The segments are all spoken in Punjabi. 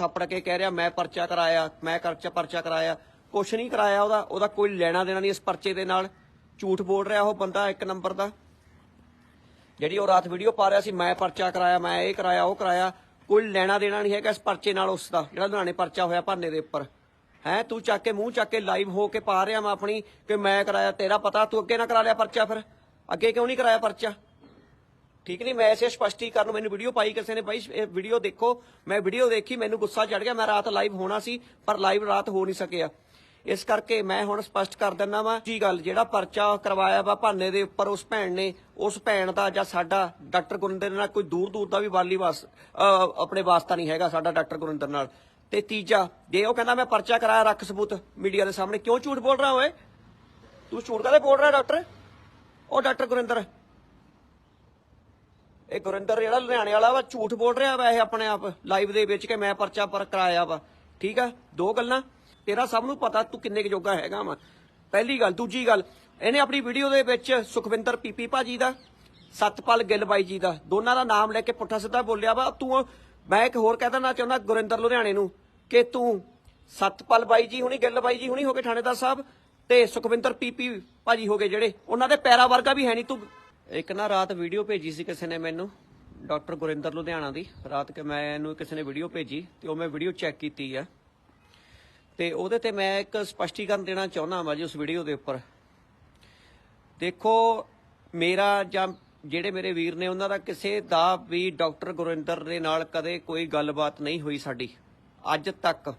ਥੱਪੜ ਕੇ ਕਹਿ ਰਿਹਾ, ਮੈਂ ਪਰਚਾ ਕਰਾਇਆ, ਮੈਂ ਕਰਚਾ ਪਰਚਾ ਕਰਾਇਆ। ਕੁਛ ਨਹੀਂ ਕਰਾਇਆ ਉਹਦਾ ਉਹਦਾ ਕੋਈ ਲੈਣਾ ਦੇਣਾ ਨਹੀਂ ਇਸ ਪਰਚੇ ਦੇ ਨਾਲ। ਝੂਠ ਬੋਲ ਰਿਹਾ ਉਹ ਬੰਦਾ ਇੱਕ ਨੰਬਰ ਦਾ। ਜਿਹੜੀ ਉਹ ਰਾਤ ਵੀਡੀਓ ਪਾ ਰਿਹਾ ਸੀ, ਮੈਂ ਪਰਚਾ ਕਰਾਇਆ, ਮੈਂ ਇਹ ਕਰਾਇਆ, ਉਹ ਕਰਾਇਆ, ਕੋਈ ਲੈਣਾ ਦੇਣਾ ਨਹੀਂ ਹੈਗਾ ਇਸ ਪਰਚੇ ਨਾਲ ਉਸ ਦਾ, ਜਿਹੜਾ ਲੁਧਿਆਣੇ ਪਰਚਾ ਹੋਇਆ ਭਾਨੇ ਦੇ ਉੱਪਰ। ਹੈ, ਤੂੰ ਚੱਕ ਕੇ ਮੂੰਹ ਚੱਕ ਕੇ ਲਾਈਵ ਹੋ ਕੇ ਪਾ ਰਿਹਾ ਮੈਂ ਆਪਣੀ, ਕਿ ਮੈਂ ਕਰਾਇਆ ਤੇਰਾ ਪਤਾ, ਤੂੰ ਅੱਗੇ ਨਾ ਕਰਾ ਲਿਆ ਪਰਚਾ ਫਿਰ। ਅੱਗੇ ਕਿਉਂ ਨਹੀਂ ਕਰਾਇਆ ਪਰਚਾ? ਠੀਕ ਨਹੀਂ? ਮੈਂ ਇਸੇ ਸਪਸ਼ਟੀਕਰਨ ਨੂੰ ਮੈਨੂੰ ਵੀਡੀਓ ਪਾਈ ਕਿਸੇ ਨੇ ਭਾਈ ਇਹ ਵੀਡੀਓ ਦੇਖੋ। ਮੈਂ ਵੀਡੀਓ ਦੇਖੀ, ਮੈਨੂੰ ਗੁੱਸਾ ਚੜ ਗਿਆ। ਮੈਂ ਰਾਤ ਲਾਈਵ ਹੋਣਾ ਸੀ, ਪਰ ਲਾਈਵ ਰਾਤ ਹੋ ਨਹੀਂ ਸਕਿਆ। ਇਸ ਕਰਕੇ ਮੈਂ ਹੁਣ ਸਪਸ਼ਟ ਕਰ ਦਿੰਦਾ ਵਾਂ, ਜੀ ਗੱਲ, ਜਿਹੜਾ ਪਰਚਾ ਕਰਵਾਇਆ ਵਾ ਭਾਨੇ ਦੇ ਉੱਪਰ ਉਸ ਭੈਣ ਨੇ, ਉਸ ਭੈਣ ਦਾ ਜਾਂ ਸਾਡਾ ਡਾਕਟਰ ਗੁਰਿੰਦਰ ਨਾਲ ਕੋਈ ਦੂਰ ਦੂਰ ਦਾ ਵੀ ਵਾਲੀ ਵਾਸ ਆਪਣੇ ਵਾਸਤਾ ਨਹੀਂ ਹੈਗਾ ਸਾਡਾ ਡਾਕਟਰ ਗੁਰਿੰਦਰ ਨਾਲ। ਤੇ ਤੀਜਾ, ਜੇ ਉਹ ਕਹਿੰਦਾ ਮੈਂ ਪਰਚਾ ਕਰਾਇਆ ਰੱਖ ਸਬੂਤ ਮੀਡੀਆ ਦੇ ਸਾਹਮਣੇ, ਕਿਉਂ ਝੂਠ ਬੋਲ ਰਿਹਾ ਓਏ? ਤੂੰ ਝੂਠ ਕਾਹਦੇ ਬੋਲ ਰਿਹਾ ਡਾਕਟਰ? ਉਹ ਡਾਕਟਰ ਗੁਰਿੰਦਰ। ਇਹ ਗੁਰਿੰਦਰ ਜਿਹੜਾ ਲੁਧਿਆਣੇ ਵਾਲਾ ਵਾ, ਝੂਠ ਬੋਲ ਰਿਹਾ ਵਾ ਇਹ ਆਪਣੇ ਆਪ ਲਾਈਵ ਦੇ ਵਿੱਚ ਕਿ ਮੈਂ ਪਰਚਾ ਪਰ ਕਰਾਇਆ ਵਾ। ਠੀਕ ਆ? ਦੋ ਗੱਲਾਂ। ਤੇਰਾ ਸਭ ਨੂੰ ਪਤਾ ਤੂੰ ਕਿੰਨੇ ਕੁ ਜੋਗਾ ਹੈਗਾ ਵਾ। ਪਹਿਲੀ ਗੱਲ, ਦੂਜੀ ਗੱਲ, ਇਹਨੇ ਆਪਣੀ ਵੀਡੀਓ ਦੇ ਵਿੱਚ ਸੁਖਵਿੰਦਰ ਪੀਪੀ ਭਾਜੀ ਦਾ, ਸਤਪਾਲ ਗਿੱਲ ਬਾਈ ਜੀ ਦਾ, ਦੋਨਾਂ ਦਾ ਨਾਮ ਲੈ ਕੇ ਪੁੱਠਾ ਸਿੱਧਾ ਬੋਲਿਆ ਵਾ। ਤੂੰ ਮੈਂ ਇੱਕ ਹੋਰ ਕਹਿ ਦੇਣਾ ਚਾਹੁੰਦਾ ਗੁਰਿੰਦਰ ਲੁਧਿਆਣੇ ਨੂੰ ਕਿ ਤੂੰ ਸਤਪਾਲ ਬਾਈ ਜੀ ਹੁਣੀ, ਗਿੱਲ ਬਾਈ ਜੀ ਹੁਣੀ ਹੋ ਕੇ ਥਾਣੇਦਾਰ ਸਾਹਿਬ ਤੇ ਸੁਖਵਿੰਦਰ ਪੀਪੀ ਭਾਜੀ ਹੋ ਗਏ ਜਿਹੜੇ। ਉਹਨਾਂ ਦੇ ਪੈਰਾ ਵਰਗਾ ਵੀ ਹੈ ਨਹੀਂ ਤੂੰ। ਇੱਕ ਨਾ ਰਾਤ ਵੀਡੀਓ ਭੇਜੀ ਸੀ ਕਿਸੇ ਨੇ ਮੈਨੂੰ ਡਾਕਟਰ ਗੁਰਿੰਦਰ ਲੁਧਿਆਣਾ ਦੀ। ਰਾਤ ਕਿ ਮੈਂ ਇਹਨੂੰ ਕਿਸੇ ਨੇ ਵੀਡੀਓ ਭੇਜੀ ਤੇ ਉਹ ਮੈਂ ਵੀਡੀਓ ਚੈੱਕ ਕੀਤੀ ਆ। ਤੇ ਉਹਦੇ ਤੇ ਮੈਂ ਇੱਕ ਸਪਸ਼ਟੀਕਰਨ ਦੇਣਾ ਚਾਹੁੰਦਾ ਹਾਂ ਜੀ ਉਸ ਵੀਡੀਓ ਦੇ ਉੱਪਰ। ਦੇਖੋ, ਮੇਰਾ ਜਾਂ ਜਿਹੜੇ ਮੇਰੇ ਵੀਰ ਨੇ ਉਹਨਾਂ ਦਾ ਕਿਸੇ ਦਾ ਵੀ ਡਾਕਟਰ ਗੁਰਿੰਦਰ ਦੇ ਨਾਲ ਕਦੇ ਕੋਈ ਗੱਲਬਾਤ ਨਹੀਂ ਹੋਈ ਸਾਡੀ। ਅੱਜ ਤੱਕ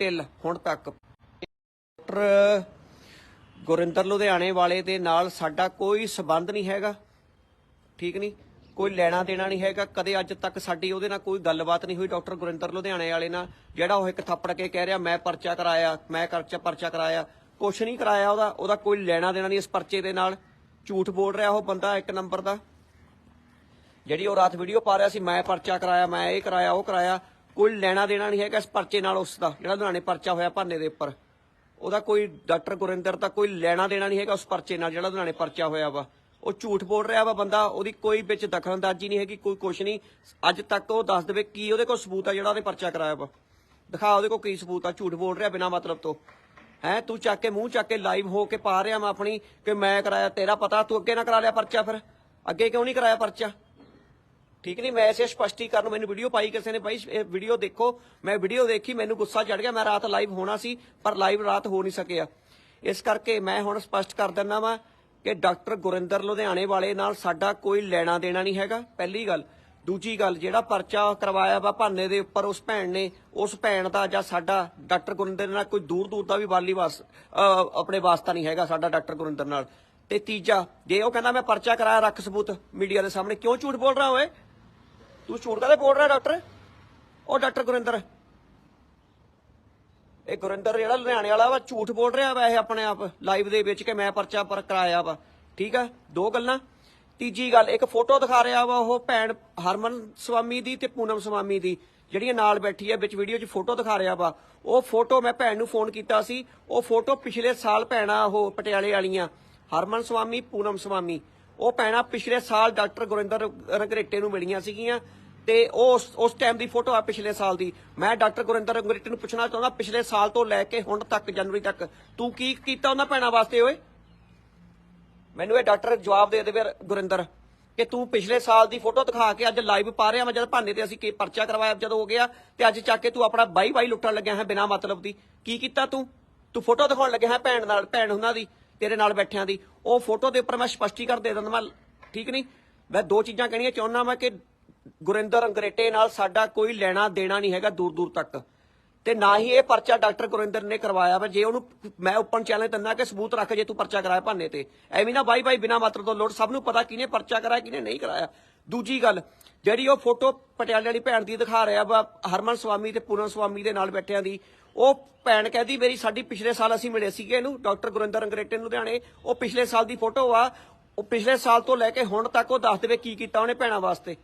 ਟਿਲ ਹੁਣ ਤੱਕ। ਡਾਕਟਰ ਗੁਰਿੰਦਰ ਲੁਧਿਆਣੇ ਵਾਲੇ ਦੇ ਨਾਲ ਸਾਡਾ ਕੋਈ ਸਬੰਧ ਨਹੀਂ ਹੈਗਾ। ਠੀਕ ਨਹੀਂ, ਕੋਈ ਲੈਣਾ ਦੇਣਾ ਨਹੀਂ ਹੈਗਾ, ਕਦੇ ਅੱਜ ਤੱਕ ਸਾਡੀ ਉਹਦੇ ਨਾਲ ਕੋਈ ਗੱਲਬਾਤ ਨਹੀਂ ਹੋਈ, ਡਾਕਟਰ ਗੁਰਿੰਦਰ ਲੁਧਿਆਣੇ ਵਾਲੇ ਨਾਲ, ਜਿਹੜਾ ਉਹ ਇੱਕ ਥੱਪੜ ਕੇ ਕਹਿ ਰਿਹਾ, ਮੈਂ ਪਰਚਾ ਕਰਾਇਆ, ਮੈਂ ਕਰਚਾ ਪਰਚਾ ਕਰਾਇਆ, ਕੁਛ ਨਹੀਂ ਕਰਾਇਆ ਉਹਦਾ ਉਹਦਾ ਕੋਈ ਲੈਣਾ ਦੇਣਾ ਨਹੀਂ ਇਸ ਪਰਚੇ ਦੇ ਨਾਲ, ਝੂਠ ਬੋਲ ਰਿਹਾ ਉਹ ਬੰਦਾ ਇੱਕ ਨੰਬਰ ਦਾ। ਜਿਹੜੀ ਉਹ ਰਾਤ ਵੀਡੀਓ ਪਾ ਰਿਹਾ ਸੀ, ਮੈਂ ਪਰਚਾ ਕਰਾਇਆ, ਮੈਂ ਇਹ ਕਰਾਇਆ, ਉਹ ਕਰਾਇਆ, ਕੋਈ ਲੈਣਾ ਦੇਣਾ ਨਹੀਂ ਹੈਗਾ ਇਸ ਪਰਚੇ ਨਾਲ ਉਸ ਦਾ, ਜਿਹੜਾ ਲੁਧਿਆਣੇ ਪਰਚਾ ਹੋਇਆ ਭਾਨੇ ਦੇ ਉੱਪਰ। ਉਹਦਾ ਕੋਈ ਡਾਕਟਰ ਗੁਰਿੰਦਰ ਦਾ ਕੋਈ ਲੈਣਾ ਦੇਣਾ ਨਹੀਂ ਹੈਗਾ ਉਸ ਪਰਚੇ ਨਾਲ, ਜਿਹੜਾ ਲੁਧਿਆਣੇ ਪਰਚਾ ਹੋਇਆ ਵਾ। ਉਹ ਝੂਠ ਬੋਲ ਰਿਹਾ ਵਾ ਬੰਦਾ, ਉਹਦੀ ਕੋਈ ਵਿੱਚ ਦਖਲਅੰਦਾਜ਼ੀ ਨਹੀਂ ਹੈਗੀ, ਕੋਈ ਕੁਛ ਨਹੀਂ। ਅੱਜ ਤੱਕ ਉਹ ਦੱਸ ਦੇਵੇ ਕੀ ਉਹਦੇ ਕੋਲ ਸਬੂਤ ਆ ਜਿਹੜਾ ਉਹਨੇ ਪਰਚਾ ਕਰਾਇਆ ਵਾ। ਦਿਖਾ ਉਹਦੇ ਕੋਲ ਕੀ ਸਬੂਤ ਆ, ਝੂਠ ਬੋਲ ਰਿਹਾ ਬਿਨਾਂ ਮਤਲਬ ਤੋਂ। ਹੈ, ਤੂੰ ਚੱਕ ਕੇ ਮੂੰਹ ਚੱਕ ਕੇ ਲਾਈਵ ਹੋ ਕੇ ਪਾ ਰਿਹਾ ਮੈਂ ਆਪਣੀ ਕਿ ਮੈਂ ਕਰਾਇਆ ਤੇਰਾ ਪਤਾ, ਤੂੰ ਅੱਗੇ ਨਾ ਕਰਾ ਲਿਆ ਪਰਚਾ ਫਿਰ। ਅੱਗੇ ਕਿਉਂ ਨਹੀਂ ਕਰਾਇਆ ਪਰਚਾ? ਠੀਕ ਨਹੀਂ, ਮੈਂ ਇਸੇ ਸਪਸ਼ਟੀਕਰਨ ਨੂੰ ਮੈਨੂੰ ਵੀਡੀਓ ਪਾਈ ਕਿਸੇ ਨੇ ਭਾਈ ਇਹ ਵੀਡੀਓ ਦੇਖੋ। ਮੈਂ ਵੀਡੀਓ ਦੇਖੀ, ਮੈਨੂੰ ਗੁੱਸਾ ਚੜ ਗਿਆ, ਮੈਂ ਰਾਤ ਲਾਈਵ ਹੋਣਾ ਸੀ, ਪਰ ਲਾਈਵ ਰਾਤ ਹੋ ਨਹੀਂ ਸਕਿਆ। ਇਸ ਕਰਕੇ ਮੈਂ ਹੁਣ ਸਪਸ਼ਟ ਕਰ ਦਿੰਦਾ ਵਾਂ ਕਿ ਡਾਕਟਰ ਗੁਰਿੰਦਰ ਲੁਧਿਆਣੇ ਵਾਲੇ ਨਾਲ ਸਾਡਾ ਕੋਈ ਲੈਣਾ ਦੇਣਾ ਨਹੀਂ ਹੈਗਾ। ਪਹਿਲੀ ਗੱਲ। ਦੂਜੀ ਗੱਲ, ਜਿਹੜਾ ਪਰਚਾ ਕਰਵਾਇਆ ਵਾ ਭਾਨੇ ਦੇ ਉੱਪਰ ਉਸ ਭੈਣ ਨੇ, ਉਸ ਭੈਣ ਦਾ ਜਾਂ ਸਾਡਾ ਡਾਕਟਰ ਗੁਰਿੰਦਰ ਨਾਲ ਕੋਈ ਦੂਰ ਦੂਰ ਦਾ ਵੀ ਵਾਲੀ ਵਾਸ ਆਪਣੇ ਵਾਸਤਾ ਨਹੀਂ ਹੈਗਾ ਸਾਡਾ ਡਾਕਟਰ ਗੁਰਿੰਦਰ ਨਾਲ। ਤੇ ਤੀਜਾ, ਜੇ ਉਹ ਕਹਿੰਦਾ ਮੈਂ ਪਰਚਾ ਕਰਾਇਆ, ਰੱਖ ਸਬੂਤ ਮੀਡੀਆ ਦੇ ਸਾਹਮਣੇ, ਕਿਉਂ ਝੂਠ ਬੋਲ ਰਿਹਾ ਓਏ? ਤੂੰ ਝੂਠ ਕਾਹਦੇ ਬੋਲ ਰਿਹਾ ਡਾਕਟਰ? ਉਹ ਡਾਕਟਰ ਗੁਰਿੰਦਰ। ਇਹ ਗੁਰਿੰਦਰ ਜਿਹੜਾ ਲੁਧਿਆਣੇ ਵਾਲਾ ਵਾ, ਝੂਠ ਬੋਲ ਰਿਹਾ ਵਾ ਇਹ ਆਪਣੇ ਆਪ ਲਾਈਵ ਦੇ ਵਿੱਚ ਕਿ ਮੈਂ ਪਰਚਾ ਪਰ ਕਰਾਇਆ ਵਾ। ਠੀਕ ਆ? ਦੋ ਗੱਲਾਂ। ਤੀਜੀ ਗੱਲ, ਇੱਕ ਫੋਟੋ ਦਿਖਾ ਰਿਹਾ ਵਾ ਉਹ ਭੈਣ ਹਰਮਨ ਸਵਾਮੀ ਦੀ ਤੇ ਪੂਨਮ ਸਵਾਮੀ ਦੀ, ਜਿਹੜੀਆਂ ਨਾਲ ਬੈਠੀ ਹੈ ਵਿੱਚ ਵੀਡੀਓ 'ਚ ਫੋਟੋ ਦਿਖਾ ਰਿਹਾ ਵਾ। ਉਹ ਫੋਟੋ ਮੈਂ ਭੈਣ ਨੂੰ ਫੋਨ ਕੀਤਾ ਸੀ। ਉਹ ਫੋਟੋ ਪਿਛਲੇ ਸਾਲ ਭੈਣਾ ਉਹ ਪਟਿਆਲੇ ਵਾਲੀਆਂ, ਹਰਮਨ ਸਵਾਮੀ, ਪੂਨਮ ਸਵਾਮੀ। ਉਹ ਭੈਣਾ ਪਿਛਲੇ ਸਾਲ ਡਾਕਟਰ ਗੁਰਿੰਦਰ ਰੰਗਰੇਟੇ ਨੂੰ ਮਿਲੀਆਂ ਸੀਗੀਆਂ। ਤੇ ਉਹ ਉਸ- ਉਸ ਟਾਈਮ ਦੀ ਫੋਟੋ ਆ ਪਿਛਲੇ ਸਾਲ ਦੀ। ਮੈਂ ਡਾਕਟਰ ਗੁਰਿੰਦਰ ਰੰਗਰੇਟੇ ਨੂੰ ਪੁੱਛਣਾ ਚਾਹੁੰਦਾ, ਪਿਛਲੇ ਸਾਲ ਤੋਂ ਲੈ ਕੇ ਹੁਣ ਤੱਕ, ਜਨਵਰੀ ਤੱਕ, ਤੂੰ ਕੀ ਕੀਤਾ ਉਹਨਾਂ ਭੈਣਾਂ ਵਾਸਤੇ ਓਏ? ਮੈਨੂੰ ਇਹ ਡਾਕਟਰ ਜਵਾਬ ਦੇ ਦੇਵੇ ਗੁਰਿੰਦਰ, ਕਿ ਤੂੰ ਪਿਛਲੇ ਸਾਲ ਦੀ ਫੋਟੋ ਦਿਖਾ ਕੇ ਅੱਜ ਲਾਈਵ ਪਾ ਰਿਹਾ ਮੈਂ ਜਦ ਭਾਨੇ ਤੇ ਅਸੀਂ ਕੀ ਪਰਚਾ ਕਰਵਾਇਆ ਜਦੋਂ ਹੋ ਗਿਆ, ਤੇ ਅੱਜ ਚੱਕ ਕੇ ਤੂੰ ਆਪਣਾ ਬਾਈ ਬਾਈ ਲੁੱਟਣ ਲੱਗਿਆ ਹੈ ਬਿਨਾਂ ਮਤਲਬ ਦੀ। ਕੀ ਕੀਤਾ ਤੂੰ? ਤੂੰ ਫੋਟੋ ਦਿਖਾਉਣ ਲੱਗਿਆ ਹੈ ਭੈਣ ਨਾਲ, ਭੈਣ ਉਹਨਾਂ ਦੀ, ਤੇਰੇ ਨਾਲ ਬੈਠਿਆਂ ਦੀ। ਉਹ ਫੋਟੋ ਦੇ ਉੱਪਰ ਮੈਂ ਸਪਸ਼ਟੀਕਰਨ ਦੇ ਦਿੰਦਾ ਮੈਂ ਠੀਕ ਨਹੀਂ ਮੈਂ ਦੋ ਚੀਜ਼ਾਂ ਕਹਿਣੀਆਂ ਚਾਹੁੰਦਾ ਮੈਂ ਕਿ ਗੁਰਿੰਦਰ ਅੰਗਰੇਟੇ ਨਾਲ ਸਾਡਾ ਕੋਈ ਲੈਣਾ ਦੇਣਾ ਨਹੀਂ ਹੈਗਾ ਦੂਰ ਦੂਰ ਤੱਕ। ਤੇ ਨਾ ਹੀ ਇਹ ਪਰਚਾ ਡਾਕਟਰ ਗੁਰਿੰਦਰ ਨੇ ਕਰਵਾਇਆ ਵਾ। ਜੇ ਉਹਨੂੰ ਮੈਂ ਓਪਨ ਚੈਲੰਜ ਦਿੰਦਾ ਕਿ ਸਬੂਤ ਰੱਖ ਜੇ ਤੂੰ ਪਰਚਾ ਕਰਾਇਆ ਭਾਨੇ ਤੇ। ਐਵੇਂ ਨਾ ਬਾਈ ਬਾਈ ਬਿਨਾ ਮਤਲਬ ਤੋਂ ਲੋੜ ਸਭ ਨੂੰ ਪਤਾ ਕਿਹਨੇ ਪਰਚਾ ਕਰਾਇਆ, ਕਿਹਨੇ ਨਹੀਂ ਕਰਾਇਆ। ਦੂਜੀ ਗੱਲ, ਜਿਹੜੀ ਉਹ ਫੋਟੋ ਪਟਿਆਲੇ ਵਾਲੀ ਭੈਣ ਦੀ ਦਿਖਾ ਰਿਹਾ ਵਾ, ਹਰਮਨ ਸਵਾਮੀ ਤੇ ਪੂਰਨ ਸਵਾਮੀ ਦੇ ਨਾਲ ਬੈਠਿਆਂ ਦੀ, ਉਹ ਭੈਣ ਕਹਿੰਦੀ ਮੇਰੀ ਸਾਡੀ ਪਿਛਲੇ ਸਾਲ ਅਸੀਂ ਮਿਲੇ ਸੀਗੇ ਇਹਨੂੰ, ਡਾਕਟਰ ਗੁਰਿੰਦਰ ਅੰਗਰੇਟੇ ਨੂੰ ਲੁਧਿਆਣੇ। ਉਹ ਪਿਛਲੇ ਸਾਲ ਦੀ ਫੋਟੋ ਆ, ਉਹ ਪਿਛਲੇ ਸਾਲ ਤੋਂ ਲੈ ਕੇ ਹੁਣ ਤੱਕ ਉਹ ਦੱਸ ਦੇਵੇ ਕੀ ਕੀਤਾ ਉਹਨੇ ਭੈਣਾਂ ਵਾਸਤੇ।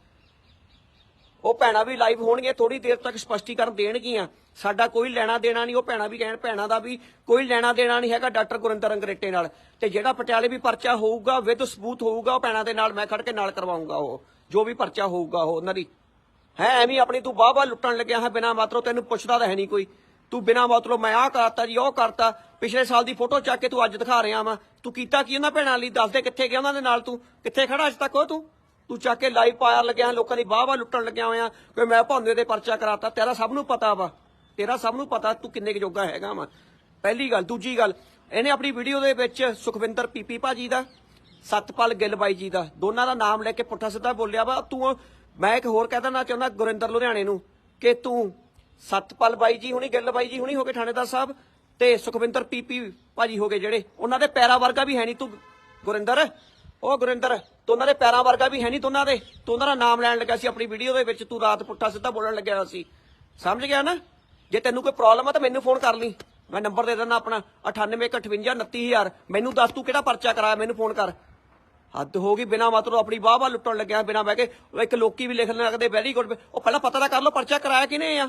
ਉਹ ਭੈਣਾਂ ਵੀ ਲਾਈਵ ਹੋਣਗੀਆਂ ਥੋੜੀ ਦੇਰ ਤੱਕ ਸਪਸ਼ਟੀਕਰਨ ਦੇਣਗੀਆਂ। ਸਾਡਾ ਕੋਈ ਲੈਣਾ ਦੇਣਾ ਨਹੀਂ, ਉਹ ਭੈਣਾਂ ਵੀ ਕਹਿਣ, ਭੈਣਾਂ ਦਾ ਵੀ ਕੋਈ ਲੈਣਾ ਦੇਣਾ ਨਹੀਂ ਹੈਗਾ ਡਾਕਟਰ ਗੁਰਿੰਦਰ ਅੰਗਰੇਟੇ ਨਾਲ। ਤੇ ਜਿਹੜਾ ਪਟਿਆਲੇ ਵੀ ਪਰਚਾ ਹੋਊਗਾ ਵਿਦ ਸਬੂਤ ਹੋਊਗਾ, ਉਹ ਭੈਣਾਂ ਦੇ ਨਾਲ ਮੈਂ ਖੜ ਕੇ ਨਾਲ ਕਰਵਾਉਂਗਾ ਉਹ, ਜੋ ਵੀ ਪਰਚਾ ਹੋਊਗਾ ਉਹ, ਉਹਨਾਂ ਦੀ। ਹੈ, ਐਵੇਂ ਆਪਣੀ ਤੂੰ ਬਾਹ ਬਾਹ ਲੁੱਟਣ ਲੱਗਿਆ ਹੈ, ਬਿਨਾ ਮਤਲਬ ਤੈਨੂੰ ਪੁੱਛਦਾ ਤਾਂ ਹੈ ਨਹੀਂ ਕੋਈ। ਤੂੰ ਬਿਨਾ ਮਤਲਬ ਮੈਂ ਆਹ ਕਰਤਾ ਜੀ, ਉਹ ਕਰਤਾ, ਪਿਛਲੇ ਸਾਲ ਦੀ ਫੋਟੋ ਚੱਕ ਕੇ ਤੂੰ ਅੱਜ ਦਿਖਾ ਰਿਹਾ ਵਾ। ਤੂੰ ਕੀਤਾ ਕੀ ਉਹਨਾਂ ਭੈਣਾਂ ਲਈ? ਦੱਸ ਦੇ ਕਿੱਥੇ ਗਿਆ ਉਹਨਾਂ ਦੇ ਨਾਲ ਤੂੰ? ਕਿੱਥੇ ਖੜਾ ਅੱਜ ਤੱਕ ਉਹ ਤੂੰ? ਤੂੰ ਚੱਕ ਕੇ ਲਾਈਵ ਪਾਇਆ ਲੱਗਿਆ, ਲੋਕਾਂ ਦੀ ਬਾਹ ਵਾਹ ਲੁੱਟਣ ਲੱਗਿਆ ਹੋਇਆ, ਕੋਈ ਮੈਂ ਭੌਂਦੇ ਦੇ ਪਰਚਾ ਕਰਾਤਾ, ਤੇਰਾ ਸਭ ਨੂੰ ਪਤਾ ਵਾ। ਤੇਰਾ ਸਭ ਨੂੰ ਪਤਾ ਤੂੰ ਕਿੰਨੇ ਕੁ ਜੋਗਾ ਹੈਗਾ ਵਾ। ਪਹਿਲੀ ਗੱਲ, ਦੂਜੀ ਗੱਲ, ਇਹਨੇ ਆਪਣੀ ਵੀਡੀਓ ਦੇ ਵਿੱਚ ਸੁਖਵਿੰਦਰ ਪੀਪੀ ਭਾਜੀ ਦਾ, ਸਤਪਾਲ ਗਿੱਲ ਬਾਈ ਜੀ ਦਾ, ਦੋਨਾਂ ਦਾ ਨਾਮ ਲੈ ਕੇ ਪੁੱਠਾ ਸਿੱਧਾ ਬੋਲਿਆ ਵਾ। ਤੂੰ ਮੈਂ ਇੱਕ ਹੋਰ ਕਹਿ ਦੇਣਾ ਚਾਹੁੰਦਾ ਗੁਰਿੰਦਰ ਲੁਧਿਆਣੇ ਨੂੰ ਕਿ ਤੂੰ ਸਤਪਾਲ ਬਾਈ ਜੀ ਹੁਣੀ, ਗਿੱਲ ਬਾਈ ਜੀ ਹੁਣੀ ਹੋ ਗਏ ਥਾਣੇਦਾਰ ਸਾਹਿਬ ਤੇ ਸੁਖਵਿੰਦਰ ਪੀਪੀ ਭਾਜੀ ਹੋ ਗਏ ਜਿਹੜੇ। ਉਹਨਾਂ ਦੇ ਪੈਰਾ ਵਰਗਾ ਵੀ ਹੈ ਨਹੀਂ ਤੂੰ, ਗੁਰਿੰਦਰ। ਉਹ ਗੁਰਿੰਦਰ, ਤੂੰ ਉਹਨਾਂ ਦੇ ਪੈਰਾਂ ਵਰਗਾ ਵੀ ਹੈ ਨਹੀਂ ਤੂੰ ਉਹਨਾਂ ਦੇ। ਤੂੰ ਉਹਨਾਂ ਦਾ ਨਾਮ ਲੈਣ ਲੱਗਾ ਸੀ ਆਪਣੀ ਵੀਡੀਓ ਦੇ ਵਿੱਚ, ਤੂੰ ਰਾਤ ਪੁੱਠਾ ਸਿੱਧਾ ਬੋਲਣ ਲੱਗਿਆ ਹੋਇਆ ਸੀ। ਸਮਝ ਗਿਆ ਨਾ? ਜੇ ਤੈਨੂੰ ਕੋਈ ਪ੍ਰੋਬਲਮ ਆ ਤਾਂ ਮੈਨੂੰ ਫੋਨ ਕਰ ਲਈ। ਮੈਂ ਨੰਬਰ ਦੇ ਦਿੰਦਾ ਆਪਣਾ 9858 ਮੈਨੂੰ ਦੱਸ ਤੂੰ ਕਿਹੜਾ ਪਰਚਾ ਕਰਾਇਆ, ਮੈਨੂੰ ਫੋਨ ਕਰ। ਹੱਦ ਹੋ ਗਈ, ਬਿਨਾ ਮਤਲਬ ਆਪਣੀ ਵਾਹ ਵਾਹ ਲੁੱਟਣ ਲੱਗਿਆ, ਬਿਨਾ ਬਹਿ ਕੇ। ਇੱਕ ਲੋਕੀ ਵੀ ਲਿਖਣ ਲੱਗਦੇ ਵੈਰੀ ਗੁੱਡ ਉਹ ਪਹਿਲਾਂ ਪਤਾ ਤਾਂ ਕਰ ਲਓ, ਪਰਚਾ ਕਰਾਇਆ ਕਿਨੇ ਆ?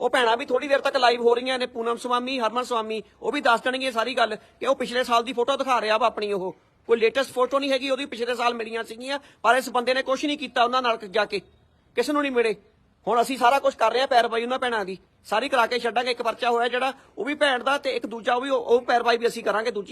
ਉਹ ਭੈਣਾਂ ਵੀ ਥੋੜੀ ਦੇਰ ਤੱਕ ਲਾਈਵ ਹੋ ਰਹੀਆਂ ਨੇ, ਪੂਨਮ ਸਵਾਮੀ, ਹਰਮਨ ਸਵਾਮੀ, ਉਹ ਵੀ ਦੱਸ ਦੇਣਗੇ ਸਾਰੀ ਗੱਲ ਕਿ ਉਹ ਪਿਛਲੇ ਸਾਲ ਦੀ ਫੋਟੋ ਦਿਖਾ ਰਿਹਾ ਵਾ ਆਪਣੀ ਉਹ। ਕੋਈ ਲੇਟੈਸਟ ਫੋਟੋ ਨਹੀਂ ਹੈਗੀ, ਉਹਦੀ ਪਿਛਲੇ ਸਾਲ ਮਿਲੀਆਂ ਸੀਗੀਆਂ, ਪਰ ਇਸ ਬੰਦੇ ਨੇ ਕੁਝ ਨਹੀਂ ਕੀਤਾ ਉਹਨਾਂ ਨਾਲ ਜਾ ਕੇ। ਕਿਸੇ ਨੂੰ ਨਹੀਂ ਮਿਲੇ। ਹੁਣ ਅਸੀਂ ਸਾਰਾ ਕੁਝ ਕਰ ਰਹੇ ਆ ਪੈਰਵਾਈ ਉਹਨਾਂ ਭੈਣਾਂ ਦੀ। ਸਾਰੀ ਕਰਾ ਕੇ ਛੱਡਾਂਗੇ, ਇੱਕ ਪਰਚਾ ਹੋਇਆ ਜਿਹੜਾ, ਉਹ ਵੀ ਭੈਣ ਦਾ ਤੇ ਇੱਕ ਦੂਜਾ ਉਹ ਵੀ, ਉਹ ਉਹ ਪੈਰਵਾਈ ਵੀ ਅਸੀਂ ਕਰਾਂਗੇ, ਦੂਜੀ